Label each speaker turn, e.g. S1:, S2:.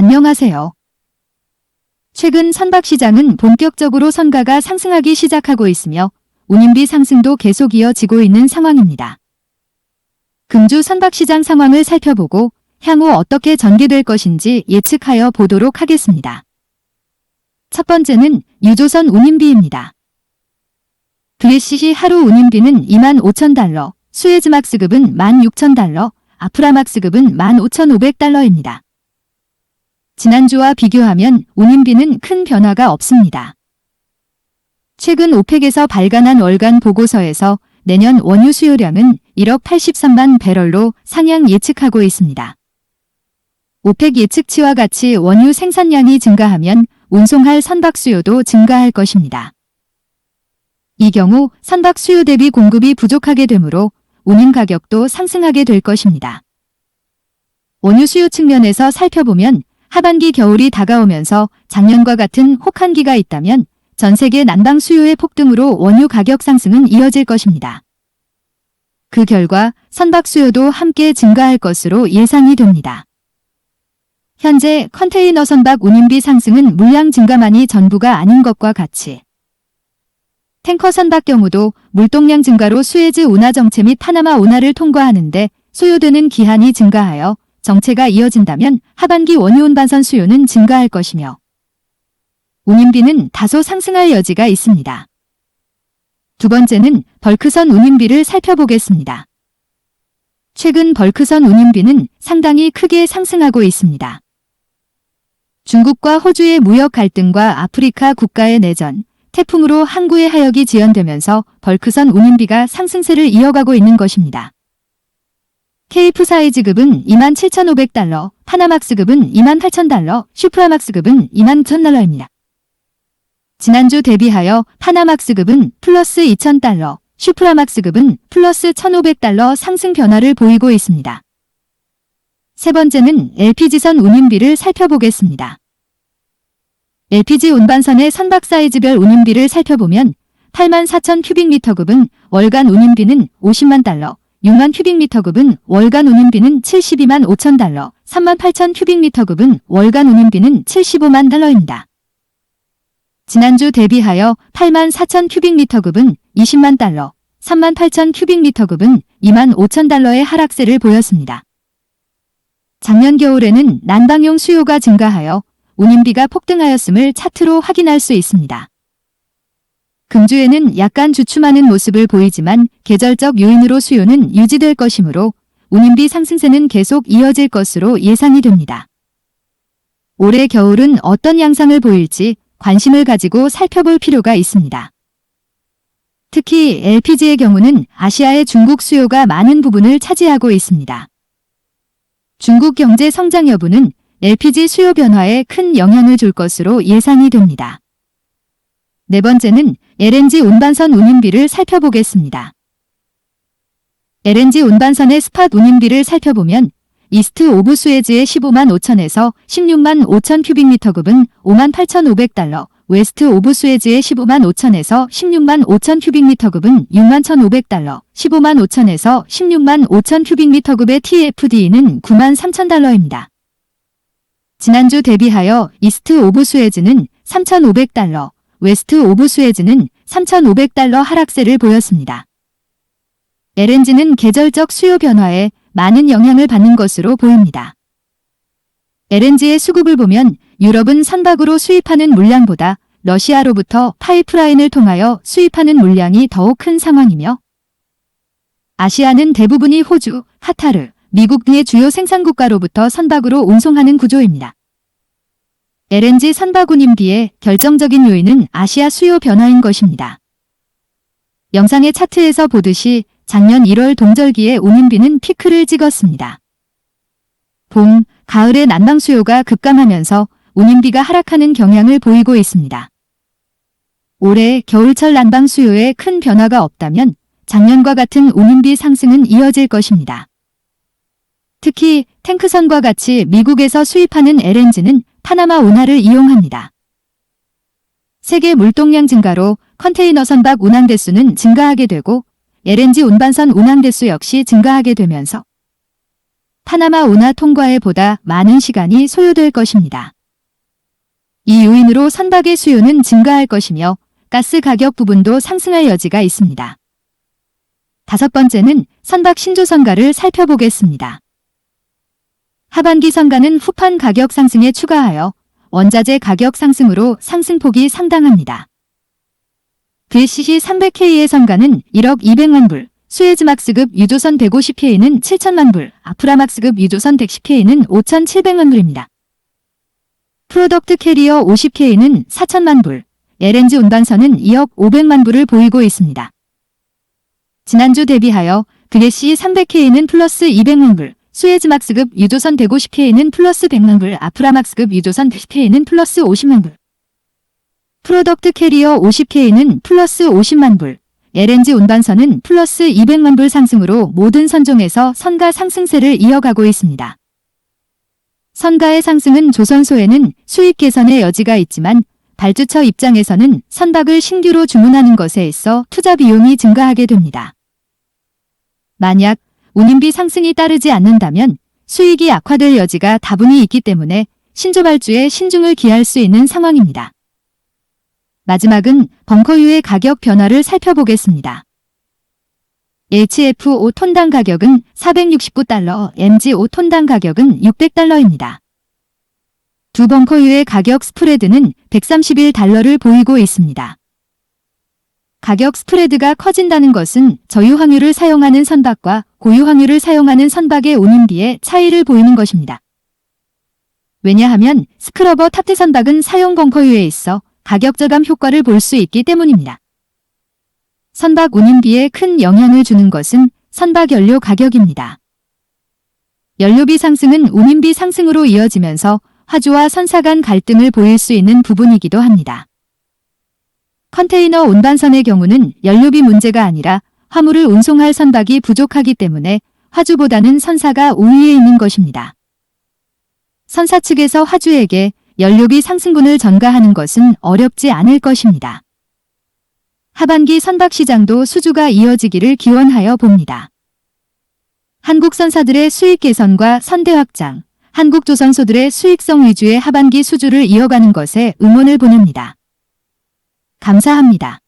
S1: 안녕하세요. 최근 선박시장은 본격적으로 선가가 상승하기 시작하고 있으며 운임비 상승도 계속 이어지고 있는 상황입니다. 금주 선박시장 상황을 살펴보고 향후 어떻게 전개될 것인지 예측하여 보도록 하겠습니다. 첫 번째는 유조선 운임비입니다. 블리시시 하루 운임비는 2만 5천 달러, 수에즈막스급은 1만 6천 달러, 아프라막스급은 1만 5,500달러입니다. 지난주와 비교하면 운임비는 큰 변화가 없습니다. 최근 오펙에서 발간한 월간 보고서에서 내년 원유 수요량은 1억 83만 배럴로 상향 예측하고 있습니다. 오펙 예측치와 같이 원유 생산량이 증가하면 운송할 선박 수요도 증가할 것입니다. 이 경우 선박 수요 대비 공급이 부족하게 되므로 운임 가격도 상승하게 될 것입니다. 원유 수요 측면에서 살펴보면 하반기 겨울이 다가오면서 작년과 같은 혹한기가 있다면 전 세계 난방 수요의 폭등으로 원유 가격 상승은 이어질 것입니다. 그 결과 선박 수요도 함께 증가할 것으로 예상이 됩니다. 현재 컨테이너 선박 운임비 상승은 물량 증가만이 전부가 아닌 것과 같이 탱커 선박 경우도 물동량 증가로 수에즈 운하 정체 및 파나마 운하를 통과하는데 소요되는 기한이 증가하여 정체가 이어진다면 하반기 원유 운반선 수요는 증가할 것이며 운임비는 다소 상승할 여지가 있습니다. 두 번째는 벌크선 운임비를 살펴보겠습니다. 최근 벌크선 운임비는 상당히 크게 상승하고 있습니다. 중국과 호주의 무역 갈등과 아프리카 국가의 내전, 태풍으로 항구의 하역이 지연되면서 벌크선 운임비가 상승세를 이어가고 있는 것입니다. 케이프 사이즈급은 27,500달러, 파나막스급은 28,000달러, 슈프라막스급은 21,000달러입니다. 지난주 대비하여 파나막스급은 플러스 2,000달러, 슈프라막스급은 플러스 1,500달러 상승 변화를 보이고 있습니다. 세 번째는 LPG선 운임비를 살펴보겠습니다. LPG 운반선의 선박 사이즈별 운임비를 살펴보면 8만 4천 큐빅미터급은 월간 운임비는 50만 달러, 6만 큐빅미터급은 월간 운임비는 72만 5천 달러, 3만 8천 큐빅미터급은 월간 운임비는 75만 달러입니다. 지난주 대비하여 8만 4천 큐빅미터급은 20만 달러, 3만 8천 큐빅미터급은 2만 5천 달러의 하락세를 보였습니다. 작년 겨울에는 난방용 수요가 증가하여 운임비가 폭등하였음을 차트로 확인할 수 있습니다. 금주에는 약간 주춤하는 모습을 보이지만 계절적 요인으로 수요는 유지될 것이므로 운임비 상승세는 계속 이어질 것으로 예상이 됩니다. 올해 겨울은 어떤 양상을 보일지 관심을 가지고 살펴볼 필요가 있습니다. 특히 LPG의 경우는 아시아의 중국 수요가 많은 부분을 차지하고 있습니다. 중국 경제 성장 여부는 LPG 수요 변화에 큰 영향을 줄 것으로 예상이 됩니다. 네 번째는 LNG 운반선 운임비를 살펴보겠습니다. LNG 운반선의 스팟 운임비를 살펴보면 이스트 오브 스웨즈의 15만 5천에서 16만 5천 큐빅미터급은 5만 8,500달러, 웨스트 오브 스웨즈의 15만 5천에서 16만 5천 큐빅미터급은 6만 1,500달러, 15만 5천에서 16만 5천 큐빅미터급의 TFD는 9만 3천 달러입니다. 지난주 대비하여 이스트 오브 스웨즈는 3,500달러, 웨스트 오브 스웨즈는 3,500달러 하락세를 보였습니다. LNG는 계절적 수요 변화에 많은 영향을 받는 것으로 보입니다. LNG의 수급을 보면 유럽은 선박으로 수입하는 물량보다 러시아로부터 파이프라인을 통하여 수입하는 물량이 더욱 큰 상황이며 아시아는 대부분이 호주, 카타르, 미국 등의 주요 생산국가로부터 선박으로 운송하는 구조입니다. LNG 선박 운임비의 결정적인 요인은 아시아 수요 변화인 것입니다. 영상의 차트에서 보듯이 작년 1월 동절기에 운임비는 피크를 찍었습니다. 봄, 가을의 난방 수요가 급감하면서 운임비가 하락하는 경향을 보이고 있습니다. 올해 겨울철 난방 수요에 큰 변화가 없다면 작년과 같은 운임비 상승은 이어질 것입니다. 특히 탱크선과 같이 미국에서 수입하는 LNG는 파나마 운하를 이용합니다. 세계 물동량 증가로 컨테이너 선박 운항 대수는 증가하게 되고 LNG 운반선 운항 대수 역시 증가하게 되면서 파나마 운하 통과에 보다 많은 시간이 소요될 것입니다. 이 요인으로 선박의 수요는 증가할 것이며 가스 가격 부분도 상승할 여지가 있습니다. 다섯 번째는 선박 신조 선가를 살펴보겠습니다. 하반기 선가는 후판 가격 상승에 추가하여 원자재 가격 상승으로 상승폭이 상당합니다. VCC 300K의 선가는 1억 200만 불, 수에즈막스급 유조선 150K는 7천만 불, 아프라막스급 유조선 110K는 5,700만 불입니다. 프로덕트 캐리어 50K는 4천만 불, LNG 운반선은 2억 500만 불을 보이고 있습니다. 지난주 대비하여 그레시 300K는 플러스 200만 불, 수에즈막스급 유조선 150K는 플러스 100만 불, 아프라막스급 유조선 110K는 플러스 50만 불. 프로덕트 캐리어 50K는 플러스 50만 불, LNG 운반선은 플러스 200만 불 상승으로 모든 선종에서 선가 상승세를 이어가고 있습니다. 선가의 상승은 조선소에는 수익 개선의 여지가 있지만 발주처 입장에서는 선박을 신규로 주문하는 것에 있어 투자 비용이 증가하게 됩니다. 만약 운임비 상승이 따르지 않는다면 수익이 악화될 여지가 다분히 있기 때문에 신조발주에 신중을 기할 수 있는 상황입니다. 마지막은 벙커유의 가격 변화를 살펴보겠습니다. HF5 톤당 가격은 469달러, MG5 톤당 가격은 600달러입니다. 두 벙커유의 가격 스프레드는 131달러를 보이고 있습니다. 가격 스프레드가 커진다는 것은 저유 확률을 사용하는 선박과 고유 확률을 사용하는 선박의 운임비에 차이를 보이는 것입니다. 왜냐하면 스크러버 탑재 선박은 사용 벙커유에 있어 가격 저감 효과를 볼 수 있기 때문입니다. 선박 운임비에 큰 영향을 주는 것은 선박 연료 가격입니다. 연료비 상승은 운임비 상승으로 이어지면서 화주와 선사 간 갈등을 보일 수 있는 부분이기도 합니다. 컨테이너 운반선의 경우는 연료비 문제가 아니라 화물을 운송할 선박이 부족하기 때문에 화주보다는 선사가 우위에 있는 것입니다. 선사 측에서 화주에게 연료비 상승분을 전가하는 것은 어렵지 않을 것입니다. 하반기 선박 시장도 수주가 이어지기를 기원하여 봅니다. 한국 선사들의 수익 개선과 선대 확장, 한국 조선소들의 수익성 위주의 하반기 수주를 이어가는 것에 응원을 보냅니다. 감사합니다.